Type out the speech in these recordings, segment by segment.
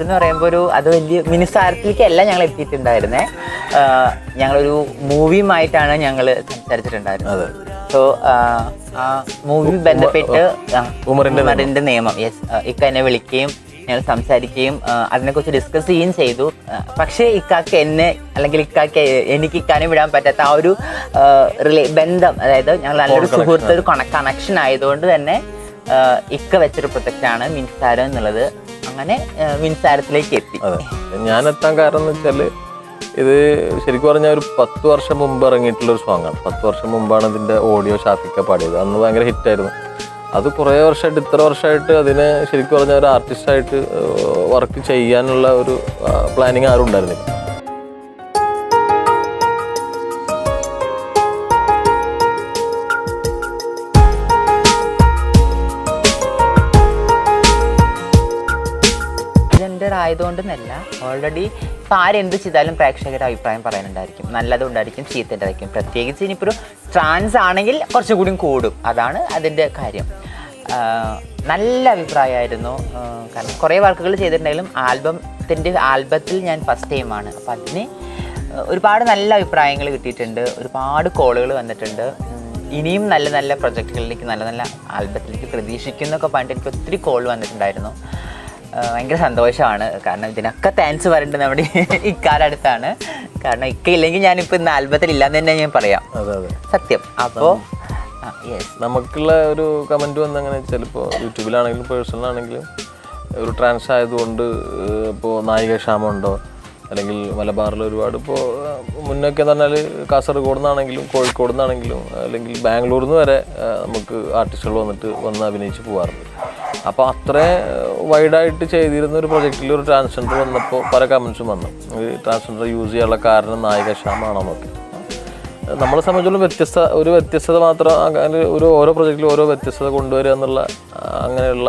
നിസ്സാരത്തിൽ എന്ന് പറയുമ്പോൾ ഒരു അത് വലിയ മിനിസാരത്തിലേക്കല്ല ഞങ്ങൾ എത്തിയിട്ടുണ്ടായിരുന്നേ. ഞങ്ങളൊരു മൂവിയുമായിട്ടാണ് ഞങ്ങൾ സംസാരിച്ചിട്ടുണ്ടായിരുന്നത്. സോ ആ മൂവി ബന്ധപ്പെട്ട് ഉമറിന്റെ നിയമം. യെസ് ഇക്ക എന്നെ വിളിക്കുകയും ഞങ്ങൾ സംസാരിക്കുകയും അതിനെക്കുറിച്ച് ഡിസ്കസ് ചെയ്യുകയും ചെയ്തു. പക്ഷേ ഇക്കാക്ക് എന്നെ അല്ലെങ്കിൽ ഇക്കാക്ക് എനിക്ക് ഇക്കാനെ വിടാൻ പറ്റാത്ത ആ ഒരു റിലേ ബന്ധം അതായത് ഞങ്ങൾ നല്ലൊരു സുഹൃത്ത് ഒരു കണക്ഷൻ ആയതുകൊണ്ട് തന്നെ ഇക്ക വെച്ചൊരു പ്രൊജക്റ്റാണ് മിൻസാരം എന്നുള്ളത്. അങ്ങനെ മിൻസാരത്തിലേക്ക് എത്തി. ഞാൻ എത്താൻ കാരണം എന്ന് വെച്ചാൽ ഇത് ശരിക്കും പറഞ്ഞാൽ ഒരു പത്ത് വർഷം മുമ്പ് ഇറങ്ങിയിട്ടുള്ള ഒരു സോങ് ആണ്. പത്ത് വർഷം മുമ്പാണ് ഇതിന്റെ ഓഡിയോ ഷാഫിക്ക പാടിയത്. അന്ന് ഭയങ്കര ഹിറ്റായിരുന്നു അത് കുറേ വർഷമായിട്ട് ഇത്ര വർഷമായിട്ട് അതിനെ ശരിക്കും പറഞ്ഞാൽ ഒരു ആർട്ടിസ്റ്റായിട്ട് വർക്ക് ചെയ്യാനുള്ള ഒരു പ്ലാനിങ് ആരും ഉണ്ടായിരുന്നില്ല. ജെൻഡർ ആയതുകൊണ്ടെന്നല്ല ഓൾറെഡി ഇപ്പം ആരെന്ത് ചെയ്താലും പ്രേക്ഷകരുടെ അഭിപ്രായം പറയാനുണ്ടായിരിക്കും. നല്ലതുണ്ടായിരിക്കും ചീത്തണ്ടായിരിക്കും പ്രത്യേകിച്ച് ഇനിയിപ്പോൾ ട്രാൻസ് ആണെങ്കിൽ കുറച്ചുകൂടി കൂടും. അതാണ് അതിന്റെ കാര്യം. നല്ല അഭിപ്രായമായിരുന്നു. കാരണം കുറേ വർക്കുകൾ ചെയ്തിട്ടുണ്ടെങ്കിലും ആൽബത്തിന്റെ ആൽബത്തിൽ ഞാൻ ഫസ്റ്റ് ടൈമാണ് അപ്പം അതിന് ഒരുപാട് നല്ല അഭിപ്രായങ്ങൾ കിട്ടിയിട്ടുണ്ട്. ഒരുപാട് കോളുകൾ വന്നിട്ടുണ്ട്. ഇനിയും നല്ല നല്ല പ്രൊജക്റ്റുകളിലേക്ക് നല്ല നല്ല ആൽബത്തിലേക്ക് പ്രതീക്ഷിക്കുന്നൊക്കെ പറഞ്ഞിട്ട് എനിക്ക് ഒത്തിരി കോൾ വന്നിട്ടുണ്ടായിരുന്നു. ഭയങ്കര സന്തോഷമാണ്. കാരണം ഇതിനൊക്കെ താങ്ക്സ് പറയേണ്ടത് നമ്മുടെ ഇക്കാലടുത്താണ് കാരണം ഇക്ക ഇല്ലെങ്കിൽ ഞാനിപ്പോൾ ഇന്ന് ആൽബത്തിൽ ഇല്ലാന്ന് തന്നെ ഞാൻ പറയാം. അതെ അതെ. സത്യം. അപ്പോൾ യെസ് നമുക്കുള്ള ഒരു കമന്റ് വന്ന് അങ്ങനെ ചിലപ്പോൾ യൂട്യൂബിലാണെങ്കിലും പേഴ്സണലാണെങ്കിലും ഒരു ട്രാൻസ് ആയതുകൊണ്ട് ഇപ്പോൾ നായിക ക്ഷാമമുണ്ടോ? അല്ലെങ്കിൽ മലബാറിൽ ഒരുപാട് ഇപ്പോൾ മുന്നൊക്കെ എന്ന് പറഞ്ഞാൽ കാസർഗോഡ് നിന്നാണെങ്കിലും കോഴിക്കോട് നിന്നാണെങ്കിലും അല്ലെങ്കിൽ ബാംഗ്ലൂരിൽ നിന്ന് വരെ നമുക്ക് ആർട്ടിസ്റ്റുകൾ വന്നിട്ട് വന്ന് അഭിനയിച്ച് പോകാറുണ്ട് അപ്പോൾ അത്ര വൈഡായിട്ട് ചെയ്തിരുന്ന ഒരു പ്രൊജക്റ്റിൽ ഒരു ട്രാൻസ്ജെൻഡർ വന്നപ്പോൾ പല കമൻസും വന്നു. ട്രാൻസ്ജെൻഡർ യൂസ് ചെയ്യാനുള്ള കാരണം നായിക ക്ഷാമാണെന്നൊക്കെ നമ്മളെ സംബന്ധിച്ചോളം വ്യത്യസ്ത ഒരു വ്യത്യസ്തത മാത്രം ഒരു ഓരോ പ്രൊജക്റ്റിലും ഓരോ വ്യത്യസ്തത കൊണ്ടുവരിക എന്നുള്ള അങ്ങനെയുള്ള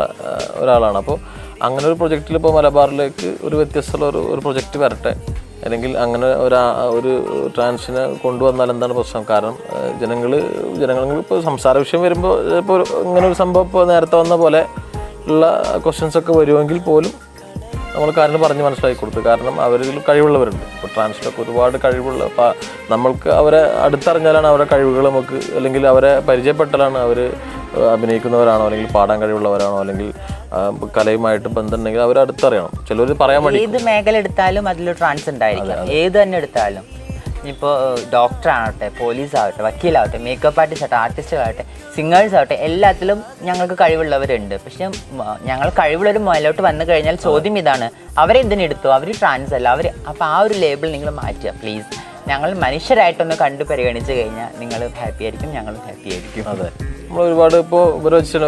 ഒരാളാണ്. അപ്പോൾ അങ്ങനെ ഒരു പ്രൊജക്റ്റിൽ ഇപ്പോൾ മലബാറിലേക്ക് ഒരു വ്യത്യസ്തമുള്ള ഒരു ഒരു പ്രൊജക്റ്റ് വരട്ടെ. അല്ലെങ്കിൽ അങ്ങനെ ഒരു ഒരു ട്രാൻസിനെ കൊണ്ടുവന്നാൽ എന്താണ് പ്രശ്നം? കാരണം ജനങ്ങൾ ജനങ്ങൾ ഇപ്പോൾ സംസാര വിഷയം വരുമ്പോൾ ഇപ്പോൾ ഇങ്ങനെ ഒരു സംഭവം ഇപ്പോൾ നേരത്തെ വന്ന പോലെ ഉള്ള ക്വസ്റ്റ്യൻസ് ഒക്കെ വരുമെങ്കിൽ പോലും നമ്മൾ കാരണം പറഞ്ഞ് മനസ്സിലാക്കി കൊടുത്തു. കാരണം അവരിൽ കഴിവുള്ളവരുണ്ട്. ഇപ്പോൾ ട്രാൻസ്ലൊക്കെ ഒരുപാട് കഴിവുള്ള നമ്മൾക്ക് അവരെ അടുത്തറിഞ്ഞാലാണ് അവരുടെ കഴിവുകൾ നമുക്ക് അല്ലെങ്കിൽ അവരെ പരിചയപ്പെട്ടാലാണ് അവർ അഭിനയിക്കുന്നവരാണോ അല്ലെങ്കിൽ പാടാൻ കഴിവുള്ളവരാണോ അല്ലെങ്കിൽ കലയുമായിട്ട് ബന്ധമുണ്ടെങ്കിൽ അവരെ അടുത്തറിയണം. ചിലർ പറയാൻ വേണ്ടി ഏത് മേഖല എടുത്താലും അതിൽ ട്രാൻസ് ഉണ്ടായിരിക്കും. ഏത് തന്നെ എടുത്താലും. ഇപ്പോൾ ഡോക്ടർ ആവട്ടെ പോലീസ് ആവട്ടെ വക്കീലാവട്ടെ മേക്കപ്പ് ആർട്ടിസ്റ്റ് ആവട്ടെ ആർട്ടിസ്റ്റുകളാവട്ടെ സിംഗേഴ്സ് ആവട്ടെ എല്ലാത്തിലും ഞങ്ങൾക്ക് കഴിവുള്ളവരുണ്ട്. പക്ഷെ ഞങ്ങൾ കഴിവുള്ളവർ മുതലോട്ട് വന്നു കഴിഞ്ഞാൽ ചോദ്യം ഇതാണ് അവരെ അവരെന്തിനെടുത്തു? അവർ ട്രാൻസ് അല്ല. അവർ അപ്പോൾ ആ ഒരു ലേബിൾ നിങ്ങൾ മാറ്റുക പ്ലീസ് ഞങ്ങൾ മനുഷ്യരായിട്ടൊന്ന് കണ്ടു പരിഗണിച്ച് കഴിഞ്ഞാൽ നിങ്ങൾ ഹാപ്പി ആയിരിക്കും ഞങ്ങളും ഹാപ്പി ആയിരിക്കും. അതെ. നമ്മൾ ഒരുപാട് ഇപ്പോൾ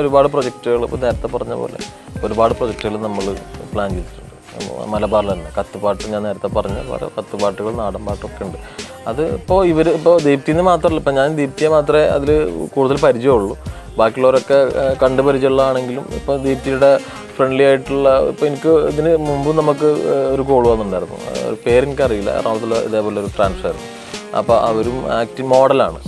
ഒരുപാട് പ്രൊജക്റ്റുകൾ ഇപ്പോൾ നേരത്തെ പറഞ്ഞ പോലെ ഒരുപാട് പ്രൊജക്റ്റുകൾ നമ്മൾ പ്ലാൻ ചെയ്തിട്ടുണ്ട്. മലബാറിൽ തന്നെ. കത്തുപാട്ട് ഞാൻ നേരത്തെ പറഞ്ഞ പോലെ കത്തുപാട്ടുകൾ നാടൻ പാട്ടൊക്കെ ഉണ്ട്. അത് ഇപ്പോൾ ഇവർ ഇപ്പോൾ ദീപ്തിന്ന് മാത്രമല്ല ഇപ്പം ഞാൻ ദീപ്തിയെ മാത്രമേ അതിൽ കൂടുതൽ പരിചയമുള്ളൂ. ബാക്കിയുള്ളവരൊക്കെ കണ്ട് പരിചയമുള്ളതാണെങ്കിലും ഇപ്പോൾ ദീപ്തിയുടെ ഫ്രണ്ട്ലി ആയിട്ടുള്ള ഇപ്പോൾ എനിക്ക് ഇതിന് മുമ്പും നമുക്ക് ഒരു കോൾ വന്നിട്ടുണ്ടായിരുന്നു. ഒരു പേരെനിക്കറിയില്ല എറണാകുളത്തുള്ള ഇതേപോലെ ഒരു ട്രാൻസ്ഫർ അപ്പോൾ അവരും ആക്റ്റീവ് മോഡലാണ്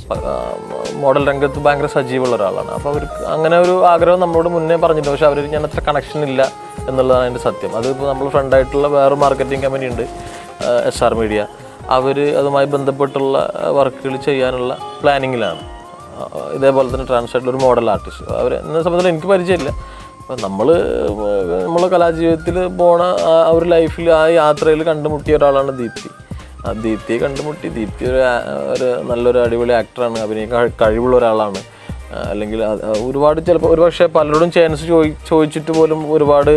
മോഡൽ രംഗത്ത് ഭയങ്കര സജീവമുള്ള ഒരാളാണ്. അപ്പോൾ അവർക്ക് അങ്ങനെ ഒരു ആഗ്രഹം നമ്മളോട് മുന്നേ പറഞ്ഞിട്ടുണ്ട്. പക്ഷേ അവർ ഞാൻ അത്ര കണക്ഷൻ ഇല്ല. എന്നുള്ളതാണ് എന്റെ സത്യം. അതിപ്പോൾ നമ്മൾ ഫ്രണ്ടായിട്ടുള്ള വേറെ മാർക്കറ്റിംഗ് കമ്പനി ഉണ്ട് എസ് ആർ മീഡിയ അവർ അതുമായി ബന്ധപ്പെട്ടുള്ള വർക്കുകൾ ചെയ്യാനുള്ള പ്ലാനിങ്ങിലാണ് ഇതേപോലെ തന്നെ ട്രാൻസ്ലേറ്റ് ഒരു മോഡൽ ആർട്ടിസ്റ്റ് അവർ എന്നെ സംബന്ധിച്ച് എനിക്ക് പരിചയമില്ല. അപ്പം നമ്മൾ നമ്മളെ കലാജീവിതത്തിൽ പോണ ആ ഒരു ലൈഫിൽ ആ യാത്രയിൽ കണ്ടുമുട്ടിയ ഒരാളാണ് ദീപ്തി. ആ ദീപ്തിയെ കണ്ടുമുട്ടി ദീപ്തി ഒരു ഒരു നല്ലൊരു അടിപൊളി ആക്ടറാണ് അഭിനയിക്കാൻ കഴിവുള്ള ഒരാളാണ്. അല്ലെങ്കിൽ ഒരുപാട് ചിലപ്പോൾ ഒരുപക്ഷെ പലരോടും ചാൻസ് ചോദി ചോദിച്ചിട്ട് പോലും ഒരുപാട്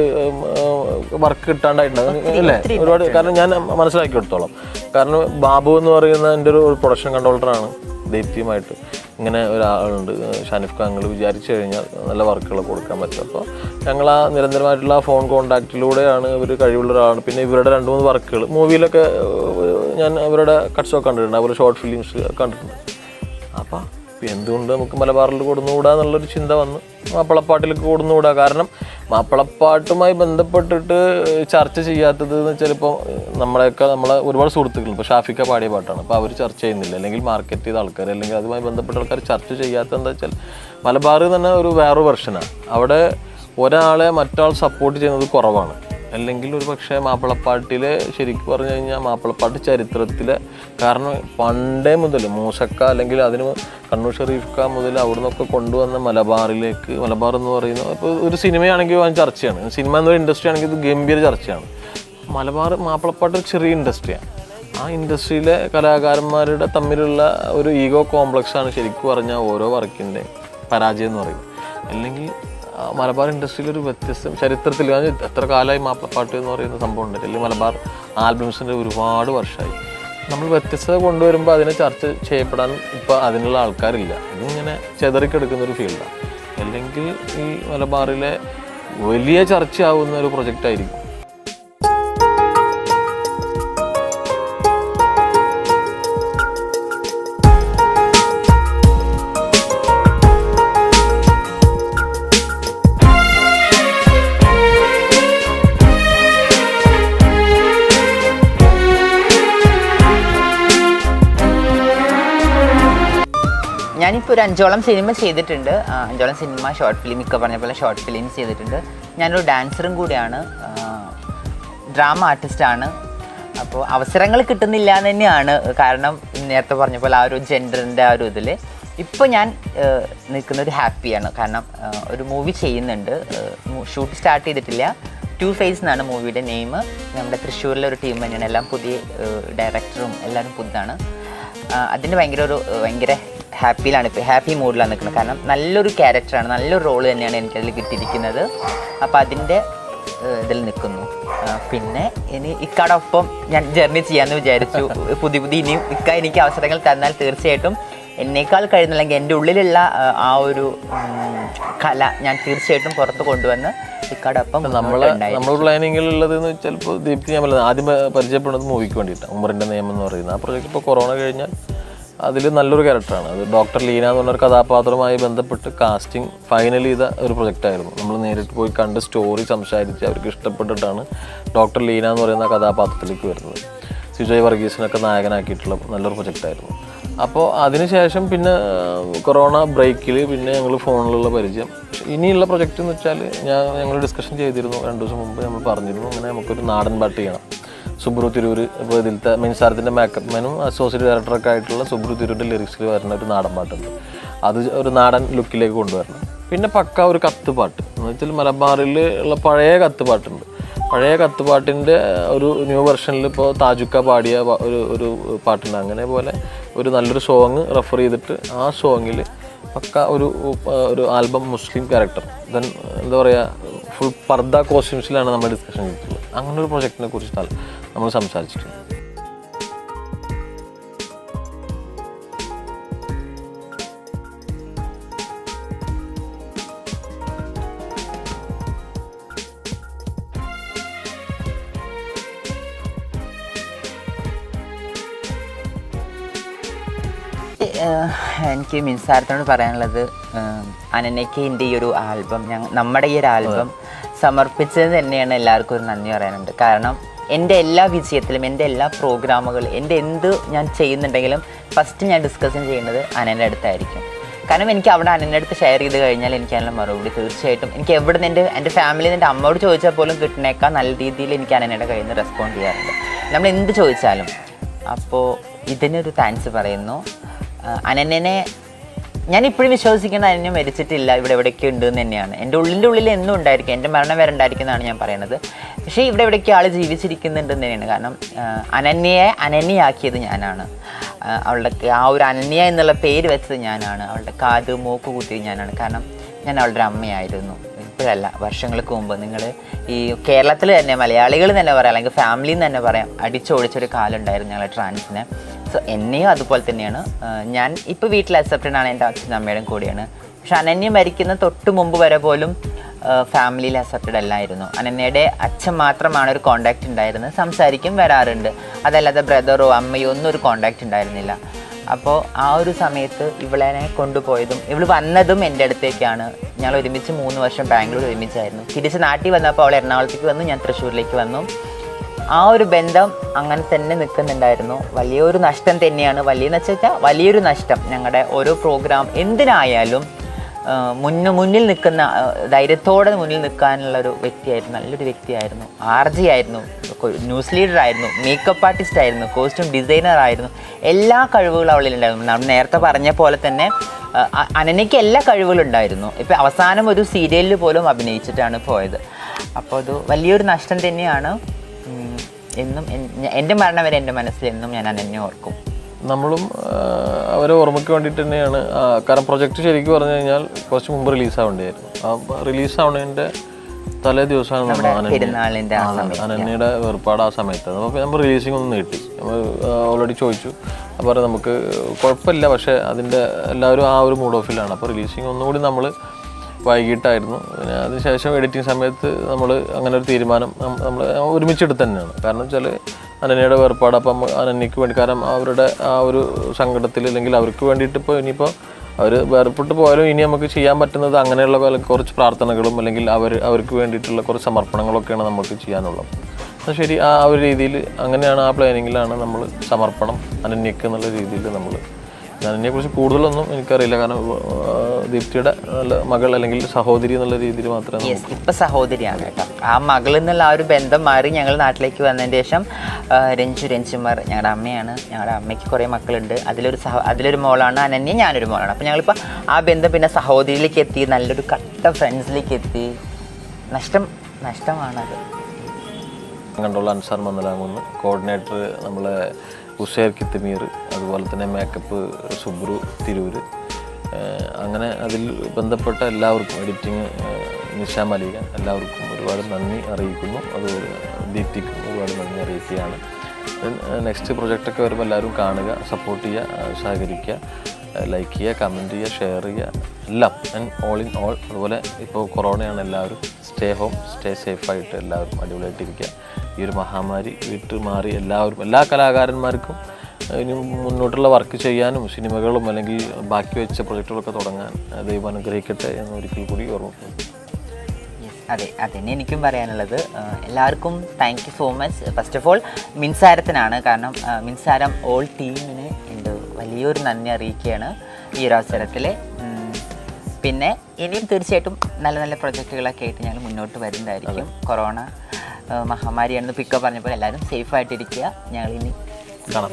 വർക്ക് കിട്ടാണ്ടായിട്ടുണ്ട്. അല്ലേ ഒരുപാട് കാരണം ഞാൻ മനസ്സിലാക്കി കൊടുത്തോളാം കാരണം ബാബു എന്ന് പറയുന്ന എന്റെ ഒരു പ്രൊഡക്ഷൻ കൺട്രോളറാണ് ദൈത്യമായിട്ട്. ഇങ്ങനെ ഒരാളുണ്ട് ഷാനിഫ് ഖാങ്ങൾ വിചാരിച്ചു കഴിഞ്ഞാൽ നല്ല വർക്കുകൾ കൊടുക്കാൻ പറ്റും. അപ്പോൾ ഞങ്ങൾ ആ നിരന്തരമായിട്ടുള്ള ഫോൺ കോൺടാക്റ്റിലൂടെയാണ് ഇവർ കഴിവുള്ള ഒരാളാണ്. പിന്നെ ഇവരുടെ രണ്ട് മൂന്ന് വർക്കുകൾ മൂവിയിലൊക്കെ ഞാൻ അവരുടെ കട്ട്സൊക്കെ കണ്ടിട്ടുണ്ട്. അവരുടെ ഷോർട്ട് ഫിലിംസ് കണ്ടിട്ടുണ്ട്. എന്തുകൊണ്ട് നമുക്ക് മലബാറിൽ കൊടുന്നുകൂടാ എന്നുള്ളൊരു ചിന്ത വന്നു. മാപ്പിളപ്പാട്ടിലേക്ക് കൊടുന്നുകൂടാ. കാരണം മാപ്പിളപ്പാട്ടുമായി ബന്ധപ്പെട്ടിട്ട് ചർച്ച ചെയ്യാത്തത് എന്ന് വെച്ചാൽ ഇപ്പോൾ നമ്മളെയൊക്കെ നമ്മളെ ഒരുപാട് സുഹൃത്തുക്കൾ ഇപ്പോൾ ഷാഫിക്ക പാടിയ പാട്ടാണ്. അപ്പോൾ അവർ ചർച്ച ചെയ്യുന്നില്ല. അല്ലെങ്കിൽ മാർക്കറ്റ് ചെയ്ത ആൾക്കാർ അല്ലെങ്കിൽ അതുമായി ബന്ധപ്പെട്ട ആൾക്കാർ ചർച്ച ചെയ്യാത്ത എന്താ വെച്ചാൽ മലബാർ തന്നെ ഒരു വേറൊരു വെർഷനാണ് അവിടെ ഒരാളെ മറ്റാൾ സപ്പോർട്ട് ചെയ്യുന്നത് കുറവാണ്. അല്ലെങ്കിൽ ഒരു പക്ഷേ മാപ്പിളപ്പാട്ടിലെ ശരിക്കും പറഞ്ഞു കഴിഞ്ഞാൽ മാപ്പിളപ്പാട്ട് ചരിത്രത്തിലെ കാരണം പണ്ടേ മുതൽ മൂസക്ക അല്ലെങ്കിൽ അതിന് കണ്ണൂർ ഷെറീഫ്ക്ക മുതൽ അവിടെ നിന്നൊക്കെ കൊണ്ടുവന്ന മലബാറിലേക്ക് മലബാർ എന്ന് പറയുന്ന ഇപ്പോൾ ഒരു സിനിമയാണെങ്കിൽ അത് ചർച്ചയാണ്. സിനിമ എന്നൊരു ഇൻഡസ്ട്രി ആണെങ്കിൽ ഇത് ഗംഭീര ചർച്ചയാണ്. മലബാർ മാപ്പിളപ്പാട്ട് ഒരു ചെറിയ ഇൻഡസ്ട്രിയാണ്. ആ ഇൻഡസ്ട്രിയിലെ കലാകാരന്മാരുടെ തമ്മിലുള്ള ഒരു ഈഗോ കോംപ്ലക്സാണ് ശരിക്കും പറഞ്ഞാൽ ഓരോ വർക്കിന്റെ പരാജയം എന്ന് പറയുന്നത്. അല്ലെങ്കിൽ മലബാർ ഇൻഡസ്ട്രിയിൽ ഒരു വ്യത്യസ്ത ചരിത്രത്തിൽ എത്ര കാലമായി മാപ്പിളപ്പാട്ട് എന്ന് പറയുന്ന സംഭവം ഉണ്ട്. അല്ലെങ്കിൽ മലബാർ ആൽബംസിന്റെ ഒരുപാട് വർഷമായി. നമ്മൾ വ്യത്യസ്തത കൊണ്ടുവരുമ്പോൾ അതിനെ ചർച്ച ചെയ്യപ്പെടാൻ ഇപ്പോൾ അതിനുള്ള ആൾക്കാരില്ല. ഇതിങ്ങനെ ചെതറിക്കെടുക്കുന്ന ഒരു ഫീൽഡാണ് അല്ലെങ്കിൽ ഈ മലബാറിലെ വലിയ ചർച്ചയാവുന്ന ഒരു പ്രൊജക്റ്റ് ഞാനിപ്പോൾ ഒരു അഞ്ചോളം സിനിമ ചെയ്തിട്ടുണ്ട്. അഞ്ചോളം സിനിമ ഷോർട്ട് ഫിലിം ഒക്കെ പറഞ്ഞ പോലെ ഷോർട്ട് ഫിലിംസ് ചെയ്തിട്ടുണ്ട്. ഞാനൊരു ഡാൻസറും കൂടിയാണ്. ഡ്രാമ ആർട്ടിസ്റ്റാണ് അപ്പോൾ അവസരങ്ങൾ കിട്ടുന്നില്ല എന്ന് തന്നെയാണ് കാരണം നേരത്തെ പറഞ്ഞ പോലെ ആ ഒരു ജെൻഡറിന്റെ ആ ഒരു ഇതിൽ ഇപ്പോൾ ഞാൻ നിൽക്കുന്ന ഒരു ഹാപ്പിയാണ് കാരണം ഒരു മൂവി ചെയ്യുന്നുണ്ട്. ഷൂട്ട് സ്റ്റാർട്ട് ചെയ്തിട്ടില്ല. ടു ഫേസ് എന്നാണ് മൂവിയുടെ നെയിം നമ്മുടെ തൃശ്ശൂരിലെ ഒരു ടീം തന്നെയാണ്. എല്ലാം പുതിയ ഡയറക്ടറും എല്ലാവരും പുതുതാണ്. അതിന്റെ ഭയങ്കര ഒരു ഭയങ്കര ഹാപ്പിയിലാണ് ഇപ്പോൾ ഹാപ്പി മൂഡിലാണ് നിൽക്കുന്നത് കാരണം നല്ലൊരു ക്യാരക്ടറാണ് നല്ലൊരു റോൾ തന്നെയാണ് എനിക്കതിൽ കിട്ടിയിരിക്കുന്നത്. അപ്പോൾ അതിന്റെ ഇതിൽ നിൽക്കുന്നു. പിന്നെ ഇനി ഇക്കാടൊപ്പം ഞാൻ ജേർണി ചെയ്യാമെന്ന് വിചാരിച്ചു. പുതിയ പുതിയ ഇനിയും ഇക്ക എനിക്ക് അവസരങ്ങൾ തന്നാൽ തീർച്ചയായിട്ടും എന്നേക്കാൾ കഴിയുന്നില്ലെങ്കിൽ എന്റെ ഉള്ളിലുള്ള ആ, ഒരു കല ഞാൻ തീർച്ചയായിട്ടും പുറത്ത് കൊണ്ടുവന്ന് ഇക്കാടൊപ്പം നമ്മൾ. നമ്മൾ പ്ലാനിങ്ങിലുള്ളത് എന്ന് വെച്ചാൽ ഇപ്പോൾ ദീപ്തി ഞാൻ പറയുന്നത് ആദ്യം പരിചയപ്പെടുന്നത് മൂവിക്ക് വേണ്ടിയിട്ടാണ്. ഉമ്മറിന്റെ നിയമം എന്ന് പറയുന്നത് ആ പ്രൊജക്റ്റ് ഇപ്പോൾ കൊറോണ കഴിഞ്ഞാൽ അതിൽ നല്ലൊരു ക്യാരക്ടറാണ്. അത് ഡോക്ടർ ലീന എന്ന് പറഞ്ഞൊരു കഥാപാത്രവുമായി ബന്ധപ്പെട്ട് കാസ്റ്റിംഗ് ഫൈനൽ ചെയ്ത ഒരു പ്രൊജക്റ്റായിരുന്നു നമ്മൾ നേരിട്ട് പോയി കണ്ട് സ്റ്റോറി സംസാരിച്ച് അവർക്ക് ഇഷ്ടപ്പെട്ടിട്ടാണ് ഡോക്ടർ ലീന എന്ന് പറയുന്ന കഥാപാത്രത്തിലേക്ക് വരുന്നത്. സിജോയ് വർഗീസിനൊക്കെ നായകനാക്കിയിട്ടുള്ള നല്ലൊരു പ്രൊജക്റ്റായിരുന്നു അപ്പോൾ അതിനുശേഷം പിന്നെ കൊറോണ ബ്രേക്കിൽ പിന്നെ ഞങ്ങൾ ഫോണിലുള്ള പരിചയം. ഇനിയുള്ള പ്രൊജക്റ്റ് എന്ന് വെച്ചാൽ ഞാൻ ഞങ്ങൾ ഡിസ്കഷൻ ചെയ്തിരുന്നു. രണ്ട് ദിവസം മുമ്പ് നമ്മൾ പറഞ്ഞിരുന്നു. അങ്ങനെ നമുക്കൊരു നാടൻ പാട്ട് ചെയ്യണം. സുബ്രു തിരൂർ ഇപ്പോൾ ഇതിലത്തെ മിൻസാരത്തിന്റെ മേക്കപ്പ് മാനും അസോസിയേറ്റ് ഡയറക്ടറൊക്കെ ആയിട്ടുള്ള സുബ്രു തിരൂരിന്റെ ലിറിക്സിൽ വരുന്ന ഒരു നാടൻ പാട്ടുണ്ട്. അത് ഒരു നാടൻ ലുക്കിലേക്ക് കൊണ്ടുവരണം. പിന്നെ പക്ക ഒരു കത്ത് പാട്ട് എന്ന് വെച്ചാൽ മലബാറിൽ ഉള്ള പഴയ കത്ത് പാട്ടുണ്ട് പഴയ കത്തുപാട്ടിന്റെ ഒരു ന്യൂ വെർഷനിൽ ഇപ്പോൾ താജുക്ക പാടിയ ഒരു ഒരു പാട്ടുണ്ട്. അങ്ങനെ പോലെ ഒരു നല്ലൊരു സോങ് റെഫർ ചെയ്തിട്ട് ആ സോങ്ങിൽ പക്ക ഒരു ഒരു ആൽബം മുസ്ലിം ക്യാരക്ടർ ദെൻ എന്താ പറയുക ഫുൾ പർദ്ദ കോസ്റ്റ്യൂംസിലാണ് നമ്മൾ ഡിസ്കഷൻ ചെയ്തിട്ടുള്ളത്. അങ്ങനെ ഒരു പ്രൊജക്റ്റിനെ കുറിച്ച് നമ്മൾ സംസാരിച്ചിട്ടുണ്ട് എനിക്ക് മിൻസാരത്തിനോട് പറയാനുള്ളത് ഏഹ് അനനയ്ക്കിന്റെ ഈ ഒരു ആൽബം നമ്മുടെ ഈ ഒരു ആൽബം സമർപ്പിച്ചത് തന്നെയാണ് എല്ലാവർക്കും ഒരു നന്ദി പറയാനുണ്ട്. കാരണം എന്റെ എല്ലാ വിജയത്തിലും എന്റെ എല്ലാ പ്രോഗ്രാമുകളും എന്റെ എന്ത് ഞാൻ ചെയ്യുന്നുണ്ടെങ്കിലും ഫസ്റ്റ് ഞാൻ ഡിസ്കസ് ചെയ്യുന്നത് അനന്റെ അടുത്തായിരിക്കും. കാരണം എനിക്ക് അവിടെ അനന്റെ അടുത്ത് ഷെയർ ചെയ്ത് കഴിഞ്ഞാൽ എനിക്ക് അതിനുള്ള മറുപടി തീർച്ചയായിട്ടും എനിക്ക് എവിടെ നിന്ന് എന്റെ എന്റെ ഫാമിലി എന്റെ അമ്മയോട് ചോദിച്ചാൽ പോലും കിട്ടുന്നേക്കാൾ നല്ല രീതിയിൽ എനിക്ക് അനനയുടെ കയ്യിൽ നിന്ന് റെസ്പോണ്ട് ചെയ്യാറുണ്ട്. നമ്മൾ എന്ത് ചോദിച്ചാലും. അപ്പോൾ ഇതിനൊരു താങ്ക്സ് പറയുന്നു. ആ, അനന്യനെ ഞാൻ ഇപ്പോഴും വിശ്വസിക്കുന്നത് അതിനെ മരിച്ചിട്ടില്ല ഇവിടെ എവിടെയൊക്കെ ഉണ്ട് എന്ന് തന്നെയാണ്. എന്റെ ഉള്ളിന്റെ ഉള്ളിൽ എന്നും ഉണ്ടായിരിക്കും എന്റെ മരണം വരെ ഉണ്ടായിരിക്കുന്നതാണ് ഞാൻ പറയുന്നത് പക്ഷേ ഇവിടെ എവിടെയൊക്കെ ആൾ ജീവിച്ചിരിക്കുന്നുണ്ടെന്ന് തന്നെയാണ്. കാരണം അനന്യയെ അനന്യയാക്കിയത് ഞാനാണ്. അവളുടെ ആ ഒരു അനന്യ എന്നുള്ള പേര് വെച്ചത് ഞാനാണ്. അവളുടെ കാത് മൂക്ക് കുത്തിയത് ഞാനാണ്. കാരണം ഞാൻ അവളുടെ അമ്മയായിരുന്നു. ഇപ്പോഴല്ല വർഷങ്ങൾക്ക് മുമ്പ് നിങ്ങൾ ഈ കേരളത്തിൽ തന്നെ മലയാളികൾ തന്നെ പറയാം അല്ലെങ്കിൽ ഫാമിലിയിൽ നിന്ന് തന്നെ പറയാം അടിച്ചോടിച്ചൊരു കാലം ഉണ്ടായിരുന്നു ഞങ്ങളെ ട്രാൻസിന് സോ എന്നെയും അതുപോലെ തന്നെയാണ്. ഞാൻ ഇപ്പോൾ വീട്ടിൽ അക്സെപ്റ്റഡ് ആണ് എന്റെ അച്ഛനും അമ്മയുടെയും കൂടിയാണ്. പക്ഷെ അനന്യ മരിക്കുന്ന തൊട്ട് മുമ്പ് വരെ പോലും ഫാമിലിയിൽ അക്സെപ്റ്റഡ് അല്ലായിരുന്നു. അനന്യയുടെ അച്ഛൻ മാത്രമാണ് ഒരു കോണ്ടാക്റ്റ് ഉണ്ടായിരുന്നത്. സംസാരിക്കും വരാറുണ്ട്. അതല്ലാതെ ബ്രദറോ അമ്മയോ ഒന്നും ഒരു കോണ്ടാക്റ്റ് ഉണ്ടായിരുന്നില്ല. അപ്പോൾ ആ ഒരു സമയത്ത് ഇവളെ കൊണ്ടുപോയതും ഇവൾ വന്നതും എന്റെ അടുത്തേക്കാണ്. ഞങ്ങൾ ഒരുമിച്ച് മൂന്ന് വർഷം ബാംഗ്ലൂർ ഒരുമിച്ചായിരുന്നു. തിരിച്ച് നാട്ടിൽ വന്നപ്പോൾ അവൾ എറണാകുളത്തേക്ക് വന്നു. ഞാൻ തൃശ്ശൂരിലേക്ക് വന്നു. ആ ഒരു ബന്ധം അങ്ങനെ തന്നെ നിൽക്കുന്നുണ്ടായിരുന്നു. വലിയൊരു നഷ്ടം തന്നെയാണ്. വലിയെന്ന് വെച്ചാൽ വലിയൊരു നഷ്ടം. ഞങ്ങളുടെ ഓരോ പ്രോഗ്രാം എന്തിനായാലും മുന്ന മുന്നിൽ നിൽക്കുന്ന ധൈര്യത്തോടെ മുന്നിൽ നിൽക്കാനുള്ള ഒരു വ്യക്തിയായിരുന്നു. നല്ലൊരു വ്യക്തിയായിരുന്നു. ആർജി ആയിരുന്നു. ന്യൂസ് ലീഡർ ആയിരുന്നു. മേക്കപ്പ് ആർട്ടിസ്റ്റ് ആയിരുന്നു. കോസ്റ്റ്യൂം ഡിസൈനർ ആയിരുന്നു. എല്ലാ കഴിവുകളും അവളിലുണ്ടായിരുന്നു നമ്മൾ നേരത്തെ പറഞ്ഞ പോലെ തന്നെ അനനയ്ക്ക് എല്ലാ കഴിവുകളും ഉണ്ടായിരുന്നു. ഇപ്പം അവസാനം ഒരു സീരിയലിൽ പോലും അഭിനയിച്ചിട്ടാണ് പോയത്. അപ്പോൾ അത് വലിയൊരു നഷ്ടം തന്നെയാണ്. എന്നും എന്റെ മരണം വരെ എന്റെ മനസ്സിൽ എന്നും ഞാൻ അനന്യ ഓർക്കും. നമ്മളും അവരെ ഓർമ്മയ്ക്ക് വേണ്ടിയിട്ട് തന്നെയാണ്. കാരണം പ്രൊജക്റ്റ് ശരിക്കും പറഞ്ഞു കഴിഞ്ഞാൽ കുറച്ച് മുമ്പ് റിലീസ് ആവേണ്ടിയായിരുന്നു ആ റിലീസ് തലേ ദിവസമാണ് നമ്മൾ അനന്യയുടെ വേർപാട് ആ സമയത്ത്. അപ്പോൾ നമ്മൾ റിലീസിങ് ഒന്ന് നീട്ടി. നമ്മൾ ഓൾറെഡി ചോദിച്ചു. അപ്പോൾ നമുക്ക് കുഴപ്പമില്ല പക്ഷേ അതിന്റെ എല്ലാവരും ആ ഒരു മൂഡ് ഓഫിലാണ് അപ്പോൾ റിലീസിങ് ഒന്നുകൂടി നമ്മൾ വൈകിട്ടായിരുന്നു. പിന്നെ അതിനുശേഷം എഡിറ്റിംഗ് സമയത്ത് നമ്മൾ അങ്ങനെ ഒരു തീരുമാനം നമ്മൾ ഒരുമിച്ചെടുത്ത് തന്നെയാണ്. കാരണം വെച്ചാൽ അനന്യയുടെ വേർപാട് അപ്പം അനന്യയ്ക്ക് വേണ്ടി കാരണം അവരുടെ ആ ഒരു സങ്കടത്തിൽ അല്ലെങ്കിൽ അവർക്ക് വേണ്ടിയിട്ട് ഇപ്പോൾ ഇനിയിപ്പോൾ അവർ വേർപെട്ട് പോയാലും ഇനി നമുക്ക് ചെയ്യാൻ പറ്റുന്നത് അങ്ങനെയുള്ള കുറച്ച് പ്രാർത്ഥനകളും അല്ലെങ്കിൽ അവർ അവർക്ക് വേണ്ടിയിട്ടുള്ള കുറച്ച് സമർപ്പണങ്ങളൊക്കെയാണ് നമുക്ക് ചെയ്യാനുള്ളത്. അത് ശരി ആ ഒരു രീതിയിൽ അങ്ങനെയാണ് ആ പ്ലാനിങ്ങിലാണ് നമ്മൾ സമർപ്പണം അനന്യക്ക് എന്നുള്ള രീതിയിൽ നമ്മൾ അനന്യയെ കുറിച്ച് കൂടുതലൊന്നും എനിക്കറിയില്ല. കാരണം ദീപ്തിയുടെ നല്ല മകൾ അല്ലെങ്കിൽ സഹോദരി എന്നുള്ള രീതിയിൽ മാത്രമേ ഇപ്പം സഹോദരിയാണ് കേട്ടോ. ആ മകളിൽ നിന്നുള്ള ആ ഒരു ബന്ധം മാറി ഞങ്ങൾ നാട്ടിലേക്ക് വന്നതിന് ശേഷം രഞ്ജു രഞ്ജുമാർ ഞങ്ങളുടെ അമ്മയാണ്. ഞങ്ങളുടെ അമ്മയ്ക്ക് കുറേ മക്കളുണ്ട്. അതിലൊരു സഹ അതിലൊരു മോളാണ് അനന്യ ഞാനൊരു മോളാണ്. അപ്പോൾ ഞങ്ങളിപ്പോൾ ആ ബന്ധം പിന്നെ സഹോദരിയിലേക്ക് എത്തി നല്ലൊരു കട്ട ഫ്രണ്ട്സിലേക്ക് എത്തി. നഷ്ടം നഷ്ടമാണത്. കണ്ടുള്ള അൻസാർ മന്നലാങ്കുന്ന് കോർഡിനേറ്റർ നമ്മളെ ഉഷേർ കിത്തമീർ അതുപോലെ തന്നെ മേക്കപ്പ് സുബ്രു തിരൂര് അങ്ങനെ അതിൽ ബന്ധപ്പെട്ട എല്ലാവർക്കും എഡിറ്റിങ് നിഷ മലിക എല്ലാവർക്കും ഒരുപാട് നന്ദി അറിയിക്കുന്നു. അത് ദീപ്തിക്കും ഒരുപാട് നന്ദി അറിയിക്കുകയാണ്. നെക്സ്റ്റ് പ്രൊജക്റ്റൊക്കെ വരുമ്പോൾ എല്ലാവരും കാണുക സപ്പോർട്ട് ചെയ്യുക സഹകരിക്കുക ലൈക്ക് ചെയ്യുക കമന്റ് ചെയ്യുക ഷെയർ ചെയ്യുക എല്ലാം. ആൻഡ് ഓൾ ഇൻ ഓൾ അതുപോലെ ഇപ്പോൾ കൊറോണയാണ് എല്ലാവരും. സ്റ്റേ ഹോം സ്റ്റേ സേഫായിട്ട് എല്ലാവരും അടിപൊളിയായിട്ടിരിക്കുക. ഈ ഒരു മഹാമാരി വിട്ട് മാറി എല്ലാവരും എല്ലാ കലാകാരന്മാർക്കും ഇനി മുന്നോട്ടുള്ള വർക്ക് ചെയ്യാനും സിനിമകളും അല്ലെങ്കിൽ ബാക്കി വെച്ച പ്രൊജക്റ്റുകളൊക്കെ തുടങ്ങാൻ ദൈവം അനുഗ്രഹിക്കട്ടെ എന്ന് ഒരിക്കൽ കൂടി ഓർമ്മപ്പെടുന്നു അതെ അതന്നെ എനിക്കും പറയാനുള്ളത്. എല്ലാവർക്കും thank you so much first of all മിൻസാരത്തിനാണ് കാരണം മിൻസാരം ഓൾ ടീമിന് എന്റെ വലിയൊരു നന്ദി അറിയിക്കുകയാണ് ഈ ഒരു അവസരത്തിൽ പിന്നെ ഇനിയും തീർച്ചയായിട്ടും നല്ല നല്ല പ്രൊജക്റ്റുകളൊക്കെ ആയിട്ട് ഞങ്ങൾ മുന്നോട്ട് വരുന്നതായിരിക്കും. കൊറോണ മഹാമാരിയാണെന്ന് പിക്കപ്പ് പറഞ്ഞപ്പോൾ എല്ലാവരും സേഫായിട്ടിരിക്കുക ഞങ്ങൾ ഇനി കാണാം.